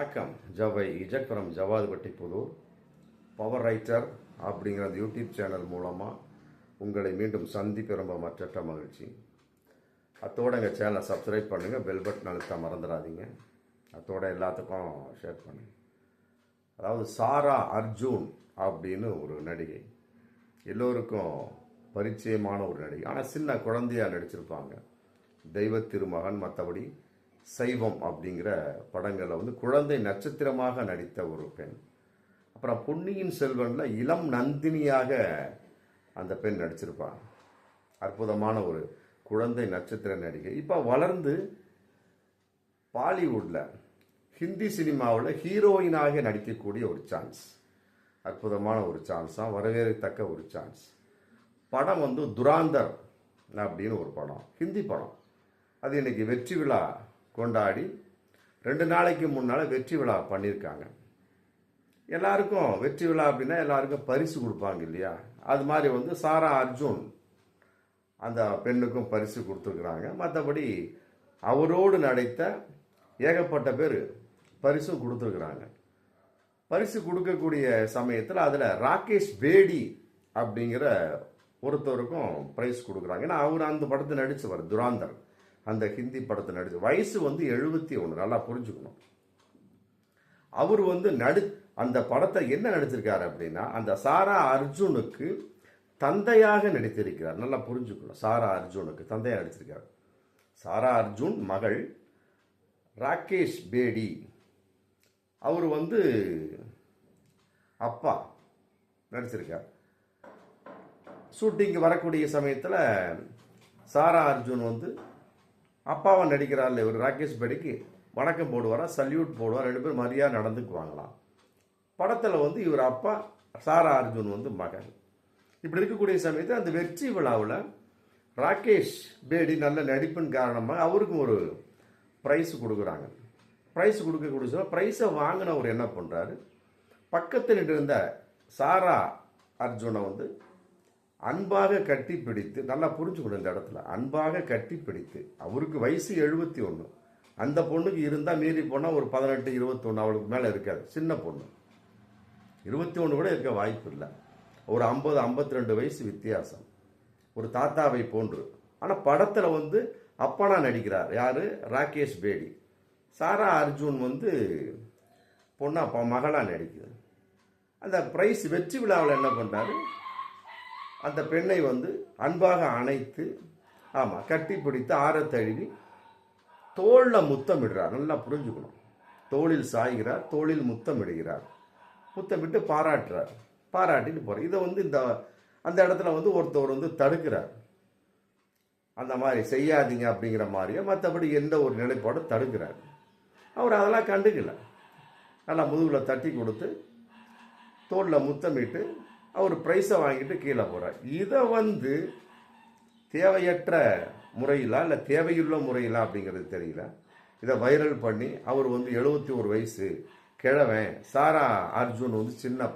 வணக்கம். ஜவை Z from Javadhupatti Pudur power writer அப்படிங்கிற அந்த யூடியூப் சேனல் மூலமாக உங்களை மீண்டும் சந்திப்பு ரொம்ப மற்ற மகிழ்ச்சி. அத்தோட எங்கள் சேனலை சப்ஸ்கிரைப் பண்ணுங்கள் பெல் பட்டன் அழுத்த மறந்துடாதீங்க. அத்தோட எல்லாத்துக்கும் ஷேர் பண்ணுங்கள் அதாவது சாரா அர்ஜூன் அப்படின்னு ஒரு நடிகை. எல்லோருக்கும் பரிச்சயமான ஒரு நடிகை. ஆனால் சின்ன குழந்தையாக நடிச்சிருப்பாங்க. தெய்வ திருமகன் மற்றபடி சைவம் அப்படிங்கிற படங்களில் வந்து குழந்தை நட்சத்திரமாக நடித்த ஒரு பெண். அப்புறம் பொன்னியின் செல்வனில் இளம் நந்தினியாக அந்த பெண் நடிச்சிருப்பாங்க. அற்புதமான ஒரு குழந்தை நட்சத்திர நடிகை. இப்போ வளர்ந்து பாலிவுட்டில் ஹிந்தி சினிமாவில் ஹீரோயினாக நடிக்கக்கூடிய ஒரு சான்ஸ். அற்புதமான ஒரு சான்ஸ் தான் வரவேற்கத்தக்க ஒரு சான்ஸ். படம் வந்து துராந்தர் அப்படின்னு ஒரு படம் ஹிந்தி படம். அது இன்றைக்கி வெற்றி விழா கொண்டாடி ரெண்டு நாளைக்கு முன்னால் வெற்றி விழா பண்ணியிருக்காங்க எல்லாருக்கும் வெற்றி விழா அப்படின்னா எல்லாருக்கும் பரிசு கொடுப்பாங்க இல்லையா? அது மாதிரி வந்து சாரா அர்ஜுன் அந்த பெண்ணுக்கும் பரிசு கொடுத்துருக்குறாங்க. மற்றபடி அவரோடு நடித்த ஏகப்பட்ட பேர் பரிசும் கொடுத்துருக்குறாங்க. பரிசு கொடுக்கக்கூடிய சமயத்தில் அதில் ராகேஷ் பேடி அப்படிங்கிற ஒருத்தருக்கும் ப்ரைஸ் கொடுக்குறாங்க. ஏன்னா அவர் அந்த படத்தை நடித்தவர் துராந்தர். அந்த ஹிந்தி படத்தை நடிச்சு வயசு வந்து எழுபத்தி ஒன்று நல்லா புரிஞ்சுக்கணும். அவர் வந்து நடு அந்த படத்தை என்ன நடிச்சிருக்காரு அப்படின்னா அந்த சாரா அர்ஜுனுக்கு தந்தையாக நடித்திருக்கிறார். நல்லா புரிஞ்சுக்கணும். சாரா அர்ஜுனுக்கு தந்தையாக நடிச்சிருக்கார். சாரா அர்ஜுன் மகள் ராகேஷ் பேடி. அவர் வந்து அப்பா நடிச்சிருக்கார். ஷூட்டிங்கு வரக்கூடிய சமயத்தில் சாரா அர்ஜுன் வந்து அப்பாவை நடிக்கிறார்ல இவர் ராகேஷ் பேடிக்கு வணக்கம் போடுவாரா சல்யூட் போடுவார் ரெண்டு பேரும் மரியாதை நடந்துக்குவாங்களாம். படத்தில் வந்து இவர் அப்பா சாரா அர்ஜுன் வந்து மகன். இப்படி இருக்கக்கூடிய சமயத்தில் அந்த வெற்றி விழாவில் ராகேஷ் பேடி நல்ல நடிப்பின் காரணமாக அவருக்கும் ஒரு ப்ரைஸ் கொடுக்குறாங்க. ப்ரைஸ் கொடுக்கக்கூடிய சொல்ல ப்ரைஸை வாங்கினவர் என்ன பண்ணுறாரு பக்கத்தில் இருந்த சாரா அர்ஜுனை வந்து அன்பாக கட்டி பிடித்து நல்லா புரிஞ்சுக்கணும் இந்த இடத்துல. அன்பாக கட்டி பிடித்து அவருக்கு வயசு எழுபத்தி ஒன்று அந்த பொண்ணுக்கு இருந்தால் மீறி போனால் ஒரு பதினெட்டு இருபத்தொன்று அவளுக்கு மேலே இருக்காது. சின்ன பொண்ணு. இருபத்தி ஒன்று கூட இருக்க வாய்ப்பு இல்லை. ஒரு ஐம்பது ஐம்பத்தி ரெண்டு வயசு வித்தியாசம். ஒரு தாத்தாவை போன்று. ஆனால் படத்தில் வந்து அப்பனா நடிக்கிறார். யார்? ராகேஷ் பேடி. சாரா அர்ஜுன் வந்து பொண்ணா மகளாக நடிக்குது. அந்த ப்ரைஸ் வெற்றி விழாவில் என்ன பண்ணுறாரு அந்த பெண்ணை வந்து அன்பாக அணைத்து ஆமாம் கட்டி பிடித்து ஆற தழுவி தோளில் முத்தமிடுறார். நல்லா புரிஞ்சுக்கணும். தோளில் சாய்கிறார் தோளில் முத்தமிடுகிறார். முத்தமிட்டு பாராட்டுறார். பாராட்டிட்டு போகிறார் இதை வந்து இந்த அந்த இடத்துல வந்து ஒருத்தவர் வந்து தடுக்கிறார். அந்த மாதிரி செய்யாதீங்க அப்படிங்கிற மாதிரியே மற்றபடி எந்த ஒரு நிலைப்பாடும் தடுக்கிறார். அவர் அதெல்லாம் கண்டுக்கல. நல்லா முதுகில் தட்டி கொடுத்து தோளில் முத்தமிட்டு அவர் ப்ரைஸை வாங்கிட்டு கீழே போகிறார் இதை வந்து தேவையற்ற முறையிலா இல்லை தேவையுள்ள முறையிலா அப்படிங்கிறது தெரியல. இதை வைரல் பண்ணி அவர் வந்து எழுபத்தி ஒரு வயசு கிழவன் சாரா அர்ஜுன் வந்து சின்ன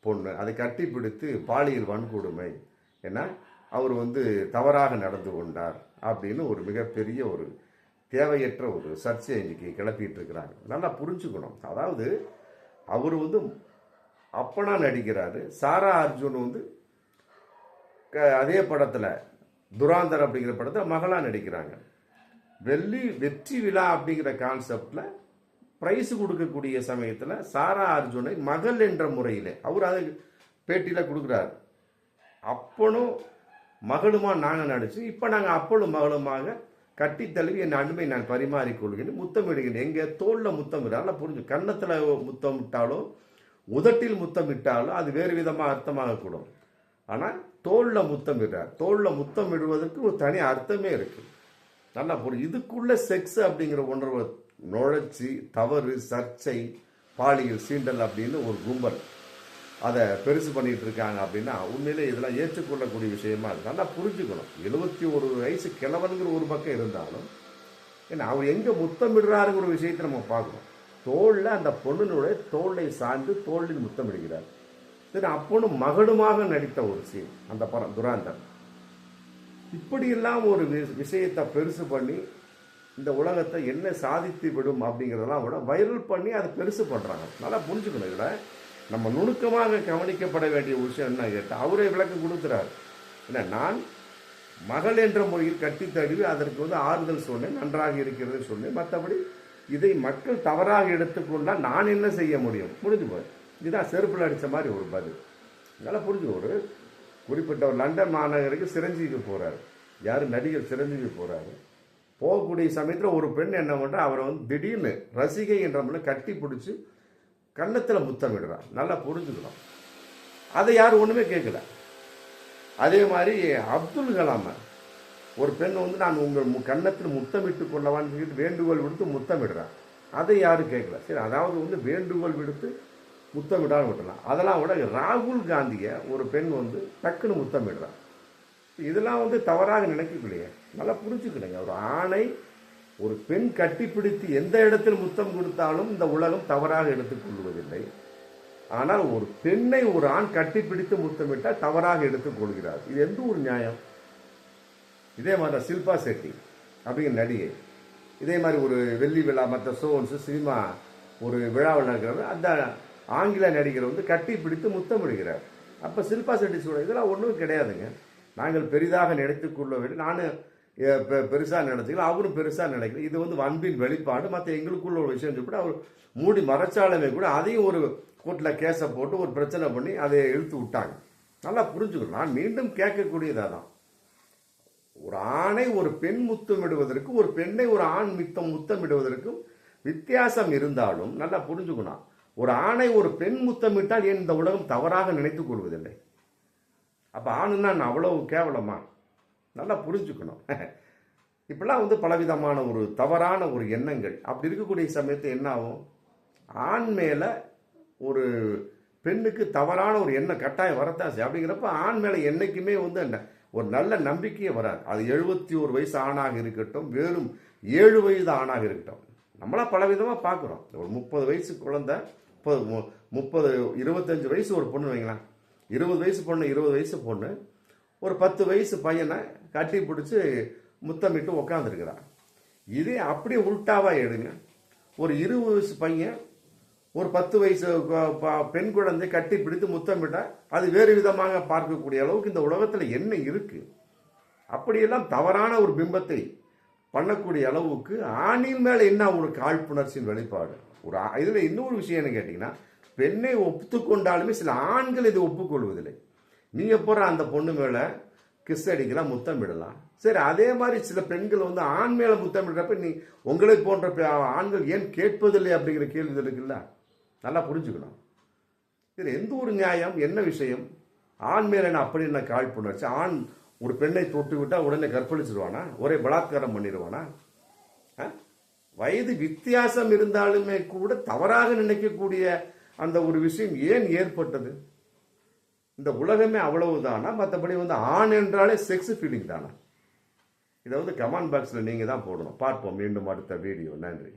பொண்ணு. அதை கட்டி பிடித்து பாலியல் வன்கொடுமை ஏன்னா அவர் வந்து தவறாக நடந்து கொண்டார் அப்படின்னு ஒரு மிகப்பெரிய ஒரு தேவையற்ற ஒரு சர்ச்சையை இன்னைக்கு கிளப்பிட்டு இருக்கிறாங்க. நல்லா புரிஞ்சுக்கணும். அதாவது அவர் வந்து அப்பனா நடிக்கிறாரு. சாரா அர்ஜுன் வந்து க- அதே படத்தில் துராந்தர் அப்படிங்கிற படத்தில் மகளாக நடிக்கிறாங்க. வெள்ளி வெற்றி விழா அப்படிங்கிற கான்செப்டில் ப்ரைஸ் கொடுக்கக்கூடிய சமயத்தில் சாரா அர்ஜுனை மகள் என்ற முறையில் அவர் அதை பேட்டியில் கொடுக்குறாரு. அப்பனும் மகளுமா நாங்கள் நடிச்சு இப்போ நாங்கள் அப்பனும் மகளுமாக கட்டி தழுவி என் அன்பை நான் பரிமாறிக்கொள்கிறேன். முத்தமிடுகிறேன். தோளில் தோல்ல முத்தமிடால புரிஞ்சு கன்னத்தில் முத்தமிட்டாலோ உதட்டில் முத்தமிட்டாலும் அது வேறு விதமாக அர்த்தமாகக்கூடும் ஆனால் தோளில் முத்தமிடுறார் தோளில் முத்தமிடுவதற்கு ஒரு தனி அர்த்தமே இருக்குது நல்லா புரியும் இதுக்குள்ளே செக்ஸ் அப்படிங்கிற உணர்வை நுழைச்சி தவறு சர்ச்சை பாலியல் சீண்டல் அப்படின்னு ஒரு கும்பல். அதை பெருசு பண்ணிகிட்டு இருக்காங்க அப்படின்னா உண்மையிலே இதெல்லாம் ஏற்றுக்கொள்ளக்கூடிய விஷயமா இருக்குது நல்லா புரிஞ்சுக்கணும். எழுபத்தி ஒரு வயசு கிழவனுங்கிற ஒரு பக்கம் இருந்தாலும் ஏன்னா அவர் எங்கே முத்தமிடுறாருங்கிற ஒரு விஷயத்தை நம்ம பார்க்கணும். தோளில் அந்த பொண்ணுனுடைய தோளை சார்ந்து தோளில் முத்தமிடுகிறார் சரி அப்பொண்ணும் மகளுமாக நடித்த ஒரு சீன் அந்த படம் துராந்தன் இப்படியெல்லாம் ஒரு வி- விஷயத்தை பெருசு பண்ணி இந்த உலகத்தை என்ன சாதித்து விடும் அப்படிங்கிறதெல்லாம் விட வைரல் பண்ணி அதை பெருசு பண்ணுறாங்க நல்லா புரிஞ்சுக்கணும் இதில். நம்ம நுணுக்கமாக கவனிக்கப்பட வேண்டிய ஒரு விஷயம் என்ன கேட்டால் அவரே விளக்கம் கொடுக்குறாரு. என்ன நான் மகள் என்ற முறையில் கட்டி தழுவி அதற்கு வந்து ஆறுதல் சொன்னேன் நன்றாக இருக்கிறது சொன்னேன். மற்றபடி இதை மக்கள் தவறாக எடுத்துக்கொண்டால் நான் என்ன செய்ய முடியும்? முடிஞ்சு போய். இதுதான் செருப்பில் அடித்த மாதிரி ஒரு பதில். நல்லா புரிஞ்சு ஒரு குறிப்பிட்ட ஒரு லண்டன் மாநகருக்கு சிரஞ்சீவி போகிறாரு யார்? நடிகர் சிரஞ்சீவி போகிறாரு போகக்கூடிய சமயத்தில் ஒரு பெண் என்ன பண்ணுறா அவரை வந்து திடீர்னு ரசிகை என்ற முறை கட்டி பிடிச்சி கன்னத்தில் முத்தமிடுறான். நல்லா புரிஞ்சுக்கலாம் அதை யாரும் ஒன்றுமே கேட்கல. அதே மாதிரி அப்துல் கலாமை ஒரு பெண் வந்து நான் உங்கள் மு- கன்னத்தில் முத்தமிட்டு கொள்ளவான்னு சொல்லிட்டு வேண்டுகோள் விடுத்து முத்தமிடுறான் அதை யாரும் கேட்கல. சரி அதாவது வந்து வேண்டுகோள் விடுத்து முத்தமிடாமல் விட்டலாம் அதெல்லாம் விட ராகுல் காந்தியை ஒரு பெண் வந்து டக்குன்னு முத்தமிடுறான் இதெல்லாம் வந்து தவறாக நினைக்கலையே நல்லா புரிஞ்சுக்கணுங்க. ஒரு ஆணை ஒரு பெண் கட்டிப்பிடித்து எந்த இடத்தில் முத்தம் கொடுத்தாலும் இந்த உலகம் தவறாக எடுத்துக்கொள்வதில்லை ஆனால் ஒரு பெண்ணை ஒரு ஆண் கட்டிப்பிடித்து முத்தமிட்டால் தவறாக எடுத்துக்கொள்கிறார் இது எந்த ஒரு நியாயம்? இதே மாதிரி தான் சில்பா செட்டி அப்படிங்கிற நடிகை. இதே மாதிரி ஒரு வெள்ளி விழா மற்ற ஷோன்ஸு சினிமா ஒரு விழாவில் நடக்கிறவங்க அந்த ஆங்கில நடிகர் வந்து கட்டி பிடித்து முத்தமிடுகிறார். அப்போ சில்பா செட்டி சொல்ல இதெல்லாம் ஒன்றும் கிடையாதுங்க. நாங்கள் பெரிதாக நினைத்துக்கொள்ள வேண்டும் நானும் பெருசாக நினைச்சுக்கல அவரும் பெருசாக நினைக்கல. இது வந்து அன்பின் வெளிப்பாடு மற்ற எங்களுக்குள்ள ஒரு விஷயம் சொல்லிட்டு அவர் மூடி மறைச்சாலுமே கூட அதையும் ஒரு கோர்ட்டில் கேஸை போட்டு ஒரு பிரச்சனை பண்ணி அதை இழுத்து விட்டாங்க. நல்லா புரிஞ்சுக்கணும். நான் மீண்டும் கேட்கக்கூடியதாக தான் ஒரு ஆணை ஒரு பெண் முத்தமிடுவதற்கும் ஒரு பெண்ணை ஒரு ஆண் மித்தம் முத்தமிடுவதற்கும் வித்தியாசம் இருந்தாலும் நல்லா புரிஞ்சுக்கணும். ஒரு ஆணை ஒரு பெண் முத்தமிட்டால் ஏன் இந்த உலகம் தவறாக நினைத்துக் கொள்வதில்லை? அப்போ ஆணுன்னா நான் அவ்வளவு கேவலமா? நல்லா புரிஞ்சுக்கணும். இப்படிலாம் வந்து பலவிதமான ஒரு தவறான ஒரு எண்ணங்கள். அப்படி இருக்கக்கூடிய சமயத்தில் என்ன ஆகும்? ஆண் மேலே ஒரு பெண்ணுக்கு தவறான ஒரு எண்ணம் கட்டாயம் வரத்தான் அப்படிங்கிறப்ப ஆண் மேலே என்றைக்குமே வந்து என்ன ஒரு நல்ல நம்பிக்கையே வராது. அது எழுபத்தி ஒரு வயசு ஆணாக இருக்கட்டும் வெறும் ஏழு வயது ஆணாக இருக்கட்டும். நம்மளா பலவிதமாக பார்க்குறோம் ஒரு முப்பது வயசு குழந்தை முப்பது மு- முப்பது இருபத்தஞ்சு வயசு ஒரு பொண்ணு வைங்களேன். இருபது வயசு பொண்ணு இருபது வயசு பொண்ணு. ஒரு பத்து வயசு பையனை கட்டி பிடிச்சி முத்தமிட்டு உக்காந்துருக்குறான். இதே அப்படியே உல்ட்டாவாக எடுங்க. ஒரு இருபது வயசு பையன் ஒரு பத்து வயசு பெண் குழந்தை கட்டி பிடித்து முத்தமிட்டா அது வேறு விதமாக பார்க்கக்கூடிய அளவுக்கு இந்த உலகத்தில் என்ன இருக்கு? அப்படியெல்லாம் தவறான ஒரு பிம்பத்தை பண்ணக்கூடிய அளவுக்கு ஆணின் மேலே என்ன ஒரு காழ்ப்புணர்ச்சியின் வெளிப்பாடு? ஒரு இதில் இன்னொரு விஷயம் என்ன கேட்டிங்கன்னா பெண்ணை ஒப்புக்கொண்டாலுமே சில ஆண்கள் இதை ஒப்புக்கொள்வதில்லை. நீங்கள் போகிற அந்த பொண்ணு மேலே கிஸ் அடிக்கலாம் முத்தமிடலாம் சரி அதே மாதிரி சில பெண்கள் வந்து ஆண் மேலே முத்தமிடுறப்ப நீ உங்களை போன்ற ஆண்கள் ஏன் கேட்பதில்லை அப்படிங்கிற கேள்வி இருக்குல்ல நல்லா புரிஞ்சுக்கணும். இதில் எந்த ஒரு நியாயம் என்ன விஷயம்? ஆண் மேலே என்ன அப்படி என்ன காழ்ப்புணர்ச்சி ஆண் ஒரு பெண்ணை தொட்டு விட்டால் உடனே கற்பழிச்சிருவானா? ஒரே பலாத்காரம் பண்ணிடுவானா ஆ? வயது வித்தியாசம் இருந்தாலுமே கூட தவறாக நினைக்கக்கூடிய அந்த ஒரு விஷயம் ஏன் ஏற்பட்டது? இந்த உலகமே அவ்வளவு தானா மற்றபடி வந்து ஆண் என்றாலே செக்ஸ் ஃபீலிங் தானா? இதை வந்து கமெண்ட் பாக்ஸில் நீங்கள் தான் போடணும். பார்ப்போம். மீண்டும் அடுத்த வீடியோ நன்றி.